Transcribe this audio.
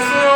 수요.